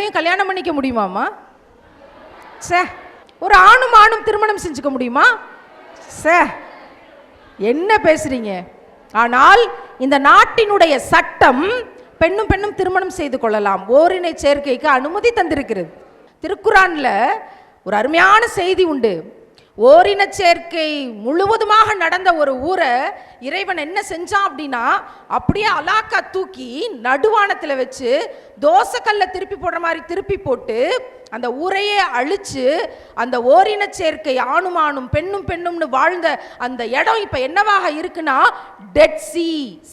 பிள்ளையும் கல்யாணம் பண்ணிக்க முடியுமாம்மா? சே ஒரு ஆணும் ஆணும் திருமணம் செஞ்சுக்க முடியுமா? சே என்ன பேசுறீங்க? ஆனால் இந்த நாட்டினுடைய சட்டம் பெண்ணும் பெண்ணும் திருமணம் செய்து கொள்ளலாம். ஓரினை சேர்க்கைக்கு அனுமதி தந்திருக்கிறது. திருக்குறானில் ஒரு அருமையான செய்தி உண்டு. ஓரின சேர்க்கை முழுவதுமாக நடந்த ஒரு ஊரை இறைவன் என்ன செஞ்சான் அப்படின்னா அப்படியே அலாக்கா தூக்கி நடுவானத்தில் வச்சு தோசைக்கல்ல திருப்பி போடுற மாதிரி திருப்பி போட்டு அந்த ஊரையே அழித்து அந்த ஓரின சேர்க்கை ஆணும் ஆணும் பெண்ணும் பெண்ணும்னு வாழ்ந்த அந்த இடம் இப்போ என்னவாக இருக்குன்னா டெட் சி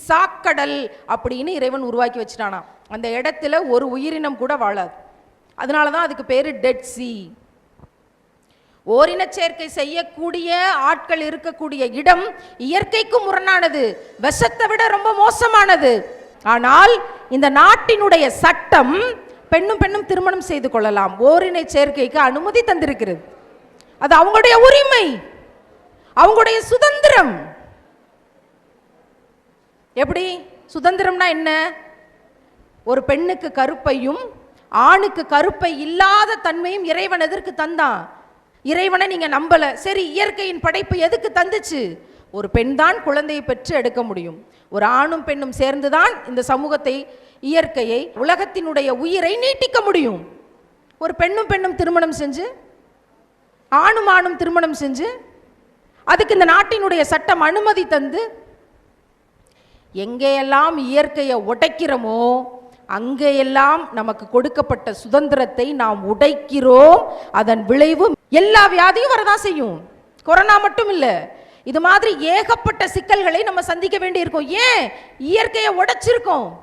சாக்கடல் அப்படின்னு இறைவன் உருவாக்கி வச்சிட்டானா அந்த இடத்துல ஒரு உயிரினம் கூட வாழாது. அதனால தான் அதுக்கு பேர் டெட் சி ஓரின சேர்க்கை செய்யக்கூடிய ஆட்கள் இருக்கக்கூடிய இடம் இயற்கைக்கு முரணானது. விஷத்தை விட ரொம்ப மோசமானது. ஆனால் இந்த நாட்டினுடைய சட்டம் பெண்ணும் பெண்ணும் திருமணம் செய்து கொள்ளலாம். ஓரினை சேர்க்கைக்கு அனுமதி தந்திருக்கிறது. அது அவங்களுடைய உரிமை. அவங்களுடைய சுதந்திரம். எப்படி? சுதந்திரம்னா என்ன? ஒரு பெண்ணுக்கு கருப்பையும் ஆணுக்கு கருப்பை இல்லாத தன்மையும் இறைவன் எதற்கு தந்தான்? இறைவனை நீங்கள் நம்பலை. சரி இயற்கையின் படைப்பு எதுக்கு தந்துச்சு? ஒரு பெண் தான் குழந்தையை பெற்று எடுக்க முடியும். ஒரு ஆணும் பெண்ணும் சேர்ந்துதான் இந்த சமூகத்தை இயற்கையை உலகத்தினுடைய உயிரை நீட்டிக்க முடியும். ஒரு பெண்ணும் பெண்ணும் திருமணம் செஞ்சு ஆணும் ஆணும் திருமணம் செஞ்சு அதுக்கு இந்த நாட்டினுடைய சட்டம் அனுமதி தந்து எங்கேயெல்லாம் இயற்கையை உடைக்கிறோமோ அங்கேயெல்லாம் நமக்கு கொடுக்கப்பட்ட சுதந்திரத்தை நாம் உடைக்கிறோம். அதன் விளைவு எல்லா வியாதியும் வரதான் செய்யும். கொரோனா மட்டும் இல்லை இது மாதிரி ஏகப்பட்ட சிக்கல்களை நம்ம சந்திக்க வேண்டியிருக்கோம். ஏன்? இயற்கையை உடைச்சிருக்கோம்.